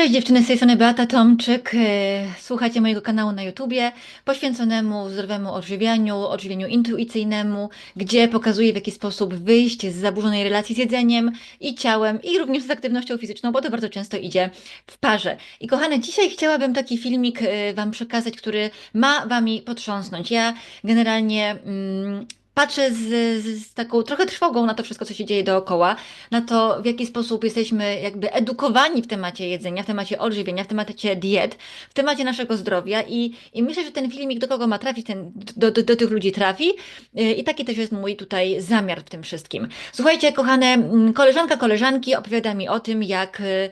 Cześć dziewczyny, z tej strony Beata Tomczyk. E, Słuchacie mojego kanału na YouTubie poświęconemu zdrowemu odżywianiu, odżywianiu intuicyjnemu, gdzie pokazuję w jaki sposób wyjść z zaburzonej relacji z jedzeniem i ciałem i również z aktywnością fizyczną, bo to bardzo często idzie w parze. I kochane, dzisiaj chciałabym taki filmik e, Wam przekazać, który ma Wami potrząsnąć. Ja generalnie... Mm, patrzę z, z, taką trochę trwogą na to wszystko, co się dzieje dookoła, na to, w jaki sposób jesteśmy jakby edukowani w temacie jedzenia, w temacie odżywienia, w temacie diet, w temacie naszego zdrowia i, i myślę, że ten filmik do kogo ma trafić, ten, do, do, do tych ludzi trafi y, i taki też jest mój tutaj zamiar w tym wszystkim. Słuchajcie, kochane, mm, koleżanka, koleżanki opowiada mi o tym, jak y,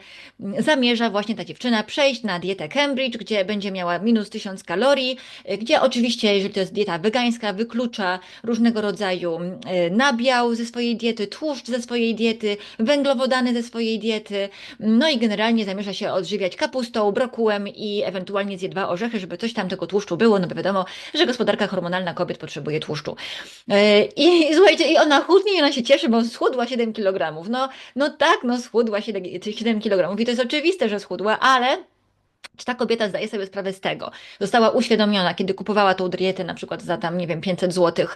zamierza właśnie ta dziewczyna przejść na dietę Cambridge, gdzie będzie miała minus 1000 kalorii, y, gdzie oczywiście, jeżeli to jest dieta wegańska, wyklucza różnego różnego rodzaju e, nabiał ze swojej diety, tłuszcz ze swojej diety, węglowodany ze swojej diety, no i generalnie zamierza się odżywiać kapustą, brokułem i ewentualnie zje dwa orzechy, żeby coś tam tego tłuszczu było, no bo wiadomo, że gospodarka hormonalna kobiet potrzebuje tłuszczu. E, I, i słuchajcie, i ona chudnie i ona się cieszy, bo schudła 7 kg. No, no tak, no schudła 7, 7 kg i to jest oczywiste, że schudła, ale czy ta kobieta zdaje sobie sprawę z tego? Została uświadomiona, kiedy kupowała tą dietę, na przykład za tam, nie wiem, 500 zł,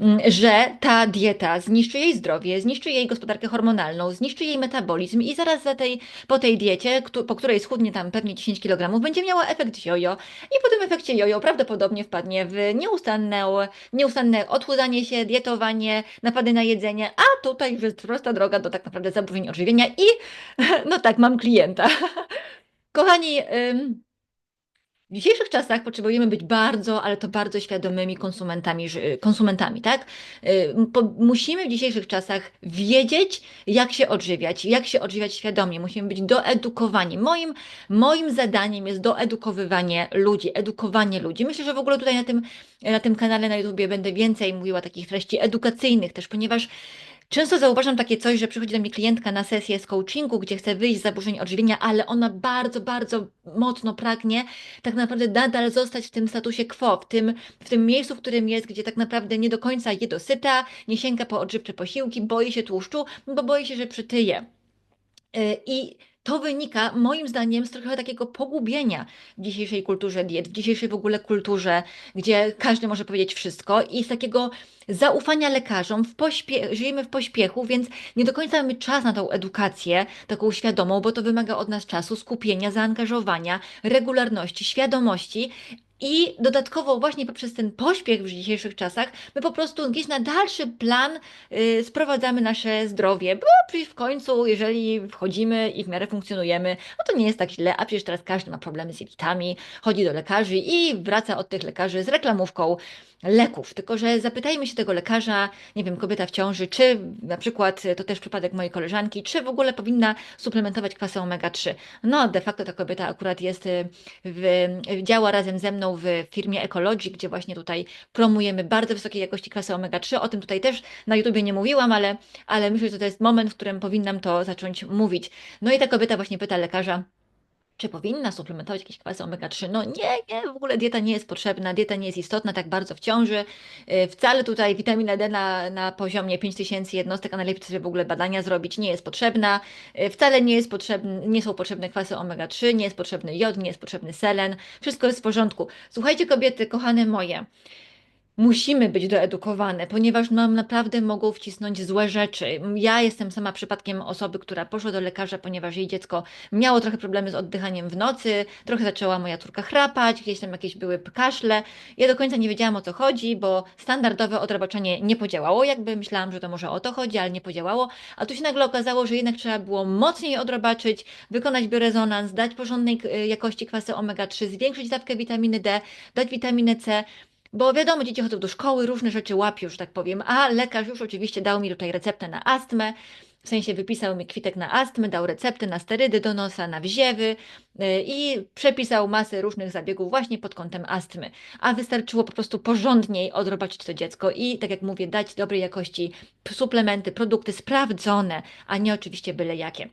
mm, że ta dieta zniszczy jej zdrowie, zniszczy jej gospodarkę hormonalną, zniszczy jej metabolizm i zaraz za tej, po tej diecie, po której schudnie tam pewnie 10 kg, będzie miała efekt jojo i po tym efekcie jojo prawdopodobnie wpadnie w nieustanne, nieustanne odchudzanie się, dietowanie, napady na jedzenie, a tutaj jest prosta droga do tak naprawdę zaburzeń odżywienia i no tak, mam klienta. Kochani, w dzisiejszych czasach potrzebujemy być bardzo, ale to bardzo świadomymi konsumentami, konsumentami, tak? Musimy w dzisiejszych czasach wiedzieć, jak się odżywiać, jak się odżywiać świadomie. Musimy być doedukowani. Moim, moim zadaniem jest doedukowywanie ludzi, edukowanie ludzi. Myślę, że w ogóle tutaj na tym, na tym kanale na YouTubie będę więcej mówiła takich treści edukacyjnych też, ponieważ Często zauważam takie coś, że przychodzi do mnie klientka na sesję z coachingu, gdzie chce wyjść z zaburzeń odżywienia, ale ona bardzo, bardzo mocno pragnie tak naprawdę nadal zostać w tym statusie quo, w tym, w tym miejscu, w którym jest, gdzie tak naprawdę nie do końca je dosyta, nie sięga po odżywcze posiłki, boi się tłuszczu, bo boi się, że przytyje. Y, I to wynika moim zdaniem z trochę takiego pogubienia w dzisiejszej kulturze diet, w dzisiejszej w ogóle kulturze, gdzie każdy może powiedzieć wszystko i z takiego zaufania lekarzom, w pośpie- żyjemy w pośpiechu, więc nie do końca mamy czas na tą edukację, taką świadomą, bo to wymaga od nas czasu, skupienia, zaangażowania, regularności, świadomości, i dodatkowo właśnie poprzez ten pośpiech w dzisiejszych czasach, my po prostu gdzieś na dalszy plan y, sprowadzamy nasze zdrowie, bo przecież w końcu, jeżeli wchodzimy i w miarę funkcjonujemy, no to nie jest tak źle, a przecież teraz każdy ma problemy z jelitami, chodzi do lekarzy i wraca od tych lekarzy z reklamówką leków. Tylko, że zapytajmy się tego lekarza, nie wiem, kobieta w ciąży, czy na przykład, to też przypadek mojej koleżanki, czy w ogóle powinna suplementować kwasy omega-3. No, de facto ta kobieta akurat jest, y, w, działa razem ze mną w firmie Ecology, gdzie właśnie tutaj promujemy bardzo wysokiej jakości kwasy omega-3. O tym tutaj też na YouTubie nie mówiłam, ale, ale myślę, że to jest moment, w którym powinnam to zacząć mówić. No i ta kobieta właśnie pyta lekarza, czy powinna suplementować jakieś kwasy omega-3? No nie, nie, w ogóle dieta nie jest potrzebna, dieta nie jest istotna tak bardzo w ciąży. Y, wcale tutaj witamina D na, na poziomie 5000 jednostek, a najlepiej sobie w ogóle badania zrobić, nie jest potrzebna. Y, wcale nie, jest potrzebny, nie są potrzebne kwasy omega-3, nie jest potrzebny jod, nie jest potrzebny selen. Wszystko jest w porządku. Słuchajcie kobiety, kochane moje, musimy być doedukowane, ponieważ nam naprawdę mogą wcisnąć złe rzeczy. Ja jestem sama przypadkiem osoby, która poszła do lekarza, ponieważ jej dziecko miało trochę problemy z oddychaniem w nocy, trochę zaczęła moja córka chrapać, gdzieś tam jakieś były kaszle. Ja do końca nie wiedziałam o co chodzi, bo standardowe odrobaczenie nie podziałało, jakby myślałam, że to może o to chodzi, ale nie podziałało. A tu się nagle okazało, że jednak trzeba było mocniej odrobaczyć, wykonać biorezonans, dać porządnej y, jakości kwasy omega-3, zwiększyć dawkę witaminy D, dać witaminę C, bo wiadomo, dzieci chodzą do szkoły, różne rzeczy łapią, że tak powiem, a lekarz już oczywiście dał mi tutaj receptę na astmę, w sensie wypisał mi kwitek na astmę, dał receptę na sterydy do nosa, na wziewy y, i przepisał masę różnych zabiegów właśnie pod kątem astmy. A wystarczyło po prostu porządniej odrobaczyć to dziecko i, tak jak mówię, dać dobrej jakości suplementy, produkty sprawdzone, a nie oczywiście byle jakie.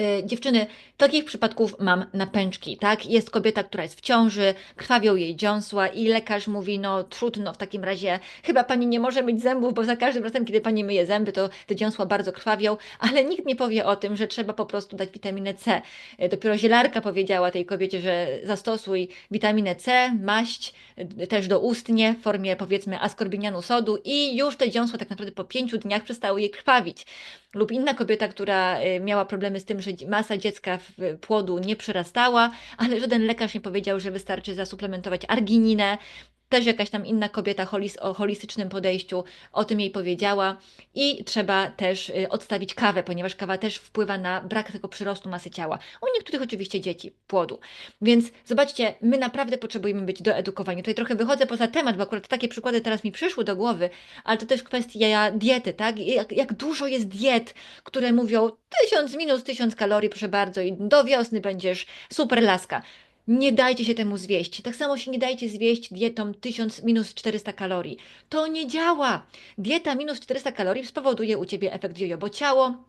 Y, Dziewczyny, takich przypadków mam na pęczki, tak? Jest kobieta, która jest w ciąży, krwawią jej dziąsła i lekarz mówi, no trudno, w takim razie chyba pani nie może mieć zębów, bo za każdym razem, kiedy pani myje zęby, to te dziąsła bardzo krwawią, ale nikt nie powie o tym, że trzeba po prostu dać witaminę C. Y, Dopiero zielarka powiedziała tej kobiecie, że zastosuj witaminę C, maść, y, też doustnie w formie powiedzmy askorbinianu sodu i już te dziąsła tak naprawdę po pięciu dniach przestały jej krwawić lub inna kobieta, która miała problemy z tym, że masa dziecka w płodu nie przyrastała, ale żaden lekarz nie powiedział, że wystarczy zasuplementować argininę. Też jakaś tam inna kobieta holis o holistycznym podejściu o tym jej powiedziała. I trzeba też y, odstawić kawę, ponieważ kawa też wpływa na brak tego przyrostu masy ciała. U niektórych oczywiście dzieci, płodu. Więc zobaczcie, my naprawdę potrzebujemy być doedukowani. Tutaj trochę wychodzę poza temat, bo akurat takie przykłady teraz mi przyszły do głowy, ale to też kwestia diety, tak? Jak, jak dużo jest diet, które mówią tysiąc minus tysiąc kalorii, proszę bardzo, i do wiosny będziesz super laska. Nie dajcie się temu zwieść. Tak samo się nie dajcie zwieść dietą 1000 minus 400 kalorii. To nie działa. Dieta minus 400 kalorii spowoduje u ciebie efekt jojo, bo ciało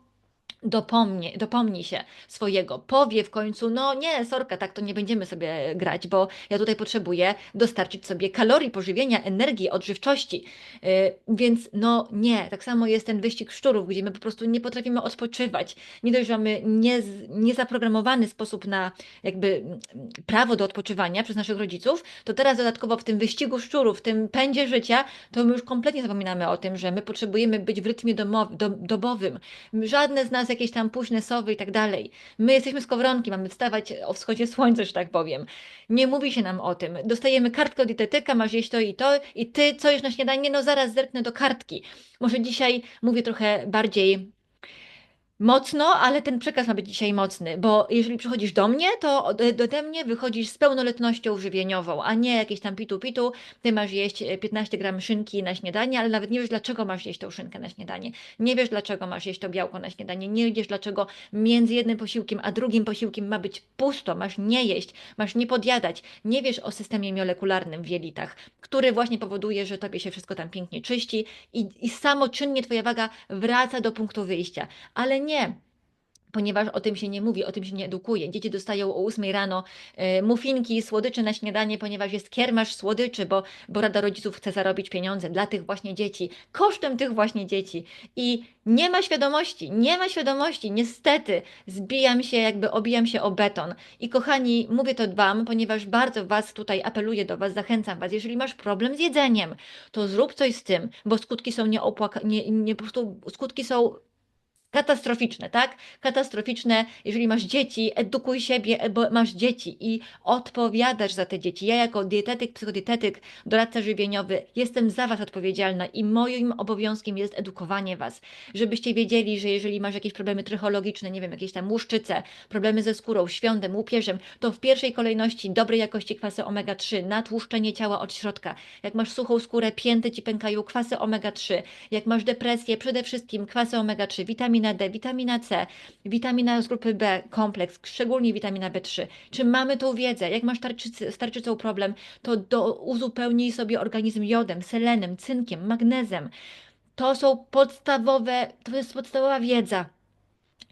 dopomnie, dopomni się swojego, powie w końcu, no nie, sorka, tak to nie będziemy sobie grać, bo ja tutaj potrzebuję dostarczyć sobie kalorii, pożywienia, energii, odżywczości. Yy, więc no nie, tak samo jest ten wyścig szczurów, gdzie my po prostu nie potrafimy odpoczywać. Nie dość, że mamy nie, niezaprogramowany sposób na jakby prawo do odpoczywania przez naszych rodziców, to teraz dodatkowo w tym wyścigu szczurów, w tym pędzie życia, to my już kompletnie zapominamy o tym, że my potrzebujemy być w rytmie domow, do, dobowym. Żadne z nas jakieś tam późne sowy i tak dalej. My jesteśmy skowronki, mamy wstawać o wschodzie słońca, że tak powiem. Nie mówi się nam o tym. Dostajemy kartkę od dietetyka, masz jeść to i to i ty co jesz na śniadanie? No zaraz zerknę do kartki. Może dzisiaj mówię trochę bardziej Mocno, ale ten przekaz ma być dzisiaj mocny, bo jeżeli przychodzisz do mnie, to ode mnie wychodzisz z pełnoletnością żywieniową, a nie jakieś tam pitu-pitu. Ty masz jeść 15 gram szynki na śniadanie, ale nawet nie wiesz, dlaczego masz jeść tą szynkę na śniadanie. Nie wiesz, dlaczego masz jeść to białko na śniadanie. Nie wiesz, dlaczego między jednym posiłkiem a drugim posiłkiem ma być pusto. Masz nie jeść, masz nie podjadać. Nie wiesz o systemie molekularnym w jelitach, który właśnie powoduje, że tobie się wszystko tam pięknie czyści i, i samoczynnie twoja waga wraca do punktu wyjścia. Ale nie, ponieważ o tym się nie mówi, o tym się nie edukuje. Dzieci dostają o 8 rano y, muffinki, słodycze na śniadanie, ponieważ jest kiermasz słodyczy, bo, bo Rada Rodziców chce zarobić pieniądze dla tych właśnie dzieci, kosztem tych właśnie dzieci. I nie ma świadomości, nie ma świadomości, niestety zbijam się, jakby obijam się o beton. I kochani, mówię to Wam, ponieważ bardzo Was tutaj apeluję do Was, zachęcam Was, jeżeli masz problem z jedzeniem, to zrób coś z tym, bo skutki są nieopłaka... nie, nie, po prostu skutki są katastroficzne, tak? Katastroficzne, jeżeli masz dzieci, edukuj siebie, bo masz dzieci i odpowiadasz za te dzieci. Ja jako dietetyk, psychodietetyk, doradca żywieniowy jestem za Was odpowiedzialna i moim obowiązkiem jest edukowanie Was, żebyście wiedzieli, że jeżeli masz jakieś problemy trychologiczne, nie wiem, jakieś tam łuszczyce, problemy ze skórą, świątem, łupieżem, to w pierwszej kolejności dobrej jakości kwasy omega-3, natłuszczenie ciała od środka. Jak masz suchą skórę, pięty Ci pękają, kwasy omega-3. Jak masz depresję, przede wszystkim kwasy omega-3, witaminy D, witamina C, witamina z grupy B, kompleks, szczególnie witamina B3. Czy mamy tą wiedzę? Jak masz tarczycy, z tarczycą problem, to do, uzupełnij sobie organizm jodem, selenem, cynkiem, magnezem. To są podstawowe, to jest podstawowa wiedza.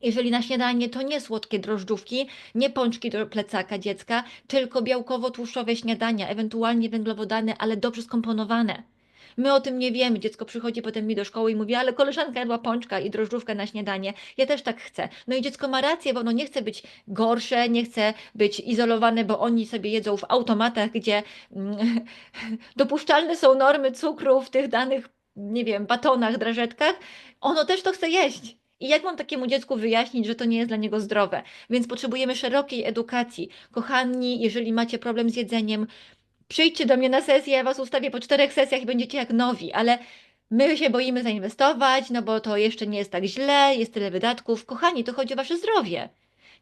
Jeżeli na śniadanie to nie słodkie drożdżówki, nie pączki do plecaka dziecka, tylko białkowo-tłuszczowe śniadania, ewentualnie węglowodany, ale dobrze skomponowane. My o tym nie wiemy. Dziecko przychodzi potem mi do szkoły i mówi, ale koleżanka jadła pączka i drożdżówkę na śniadanie. Ja też tak chcę. No i dziecko ma rację, bo ono nie chce być gorsze, nie chce być izolowane, bo oni sobie jedzą w automatach, gdzie mm, dopuszczalne są normy cukru w tych danych, nie wiem, batonach, drażetkach. Ono też to chce jeść. I jak mam takiemu dziecku wyjaśnić, że to nie jest dla niego zdrowe? Więc potrzebujemy szerokiej edukacji. Kochani, jeżeli macie problem z jedzeniem, przyjdźcie do mnie na sesję, ja was ustawię po czterech sesjach i będziecie jak nowi, ale my się boimy zainwestować, no bo to jeszcze nie jest tak źle, jest tyle wydatków. Kochani, to chodzi o wasze zdrowie.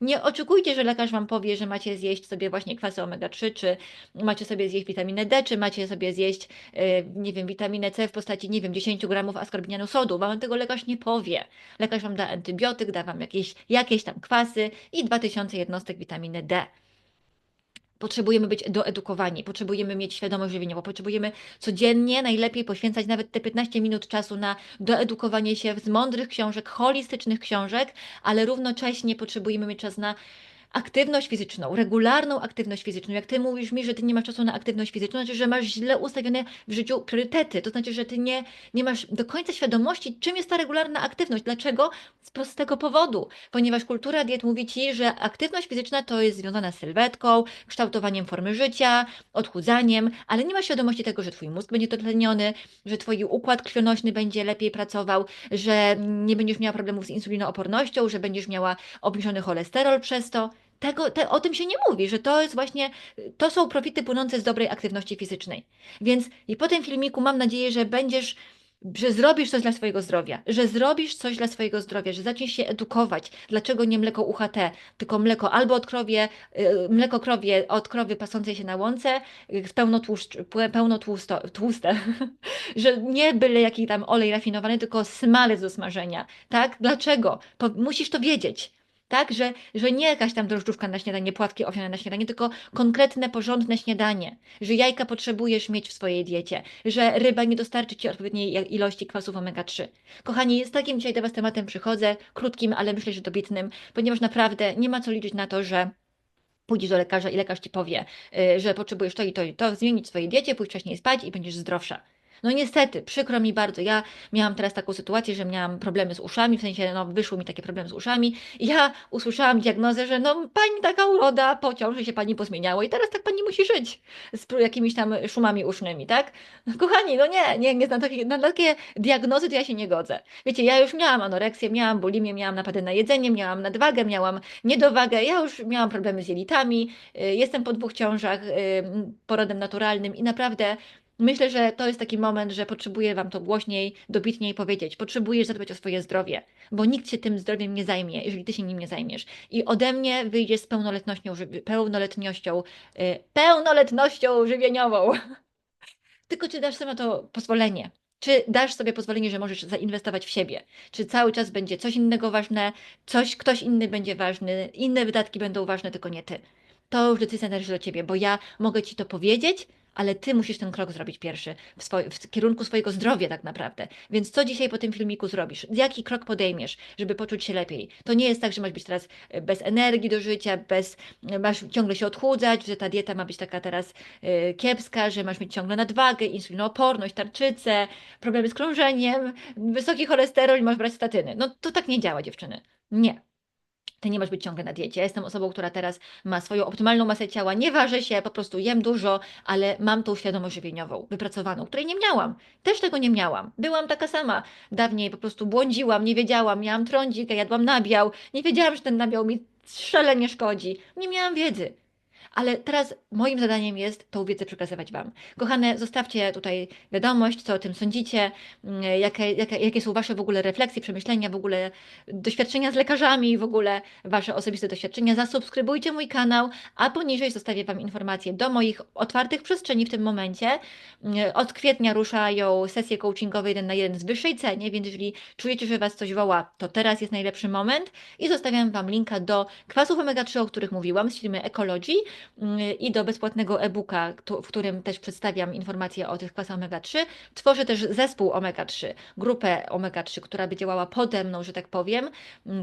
Nie oczekujcie, że lekarz wam powie, że macie zjeść sobie właśnie kwasy omega-3, czy macie sobie zjeść witaminę D, czy macie sobie zjeść, yy, nie wiem, witaminę C w postaci, nie wiem, 10 gramów askorbinianu sodu. Wam tego lekarz nie powie. Lekarz wam da antybiotyk, da wam jakieś, jakieś tam kwasy i 2000 jednostek witaminy D Potrzebujemy być doedukowani, potrzebujemy mieć świadomość żywieniową, potrzebujemy codziennie najlepiej poświęcać nawet te 15 minut czasu na doedukowanie się z mądrych książek, holistycznych książek, ale równocześnie potrzebujemy mieć czas na aktywność fizyczną, regularną aktywność fizyczną. Jak ty mówisz mi, że ty nie masz czasu na aktywność fizyczną, to znaczy, że masz źle ustawione w życiu priorytety. To znaczy, że ty nie, nie masz do końca świadomości, czym jest ta regularna aktywność. Dlaczego? Z prostego powodu. Ponieważ kultura diet mówi ci, że aktywność fizyczna to jest związana z sylwetką, kształtowaniem formy życia, odchudzaniem, ale nie ma świadomości tego, że twój mózg będzie dotleniony, że twój układ krwionośny będzie lepiej pracował, że nie będziesz miała problemów z insulinoopornością, że będziesz miała obniżony cholesterol przez to tego, te, o tym się nie mówi, że to jest właśnie, to są profity płynące z dobrej aktywności fizycznej. Więc i po tym filmiku mam nadzieję, że będziesz że zrobisz coś dla swojego zdrowia, że zrobisz coś dla swojego zdrowia, że zaczniesz się edukować, dlaczego nie mleko UHT, tylko mleko albo od krowie, y, mleko krowie od krowy pasącej się na łące, y, pełno, tłuszcz, pełno tłusto, tłuste, że nie byle jaki tam olej rafinowany, tylko smalec do smażenia, tak? Dlaczego? Po, musisz to wiedzieć tak? Że, że nie jakaś tam drożdżówka na śniadanie, płatki owsiane na śniadanie, tylko konkretne, porządne śniadanie, że jajka potrzebujesz mieć w swojej diecie, że ryba nie dostarczy Ci odpowiedniej ilości kwasów omega-3. Kochani, z takim dzisiaj do Was tematem przychodzę, krótkim, ale myślę, że dobitnym, ponieważ naprawdę nie ma co liczyć na to, że pójdziesz do lekarza i lekarz Ci powie, y, że potrzebujesz to i to i to, zmienić w swojej diecie, pójść wcześniej spać i będziesz zdrowsza. No niestety, przykro mi bardzo. Ja miałam teraz taką sytuację, że miałam problemy z uszami, w sensie no, wyszły mi takie problemy z uszami. Ja usłyszałam diagnozę, że no pani taka uroda, po ciąży się pani pozmieniało i teraz tak pani musi żyć z jakimiś tam szumami usznymi, tak? Kochani, no nie, nie, nie na, takie, na takie diagnozy to ja się nie godzę. Wiecie, ja już miałam anoreksję, miałam bulimię, miałam napady na jedzenie, miałam nadwagę, miałam niedowagę, ja już miałam problemy z jelitami, y, jestem po dwóch ciążach, y, porodem naturalnym i naprawdę Myślę, że to jest taki moment, że potrzebuję Wam to głośniej, dobitniej powiedzieć. Potrzebujesz zadbać o swoje zdrowie, bo nikt się tym zdrowiem nie zajmie, jeżeli Ty się nim nie zajmiesz. I ode mnie wyjdziesz z pełnoletnością, pełnoletnością, yy, pełnoletnością żywieniową. Tylko czy dasz sobie to pozwolenie? Czy dasz sobie pozwolenie, że możesz zainwestować w siebie? Czy cały czas będzie coś innego ważne, coś, ktoś inny będzie ważny, inne wydatki będą ważne, tylko nie ty? To już decyzja należy do ciebie, bo ja mogę ci to powiedzieć, ale ty musisz ten krok zrobić pierwszy w, swoj, w, kierunku swojego zdrowia tak naprawdę. Więc co dzisiaj po tym filmiku zrobisz? Jaki krok podejmiesz, żeby poczuć się lepiej? To nie jest tak, że masz być teraz e, bez energii do życia, bez, e, masz ciągle się odchudzać, że ta dieta ma być taka teraz y, kiepska, że masz mieć ciągle nadwagę, insulinooporność, tarczycę, problemy z krążeniem, wysoki cholesterol i masz brać statyny. No to tak nie działa dziewczyny. Nie. Ty nie masz być ciągle na diecie. Ja jestem osobą, która teraz ma swoją optymalną masę ciała, nie ważę się, po prostu jem dużo, ale mam tą świadomość żywieniową, wypracowaną, której nie miałam. Też tego nie miałam. Byłam taka sama. Dawniej po prostu błądziłam, nie wiedziałam, miałam trądzikę, jadłam nabiał, nie wiedziałam, że ten nabiał mi szalenie szkodzi. Nie miałam wiedzy ale teraz moim zadaniem jest tą wiedzę przekazywać Wam. Kochane, zostawcie tutaj wiadomość, co o tym sądzicie, mm, jakie, jakie, jakie są Wasze w ogóle refleksje, przemyślenia, w ogóle doświadczenia z lekarzami, w ogóle Wasze osobiste doświadczenia. Zasubskrybujcie mój kanał, a poniżej zostawię Wam informacje do moich otwartych przestrzeni w tym momencie. Mm, od kwietnia ruszają sesje coachingowe jeden na jeden z wyższej cenie, więc jeżeli czujecie, że Was coś woła, to teraz jest najlepszy moment i zostawiam Wam linka do kwasów omega-3, o których mówiłam z firmy Ecology, i do bezpłatnego e-booka, w którym też przedstawiam informacje o tych kwasach omega-3. Tworzę też zespół omega-3, grupę omega-3, która by działała pode mną, że tak powiem,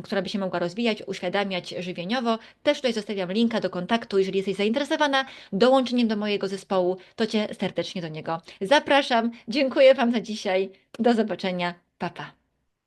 która by się mogła rozwijać, uświadamiać żywieniowo. Też tutaj zostawiam linka do kontaktu, jeżeli jesteś zainteresowana dołączeniem do mojego zespołu, to Cię serdecznie do niego zapraszam. Dziękuję Wam za dzisiaj. Do zobaczenia. Pa, pa.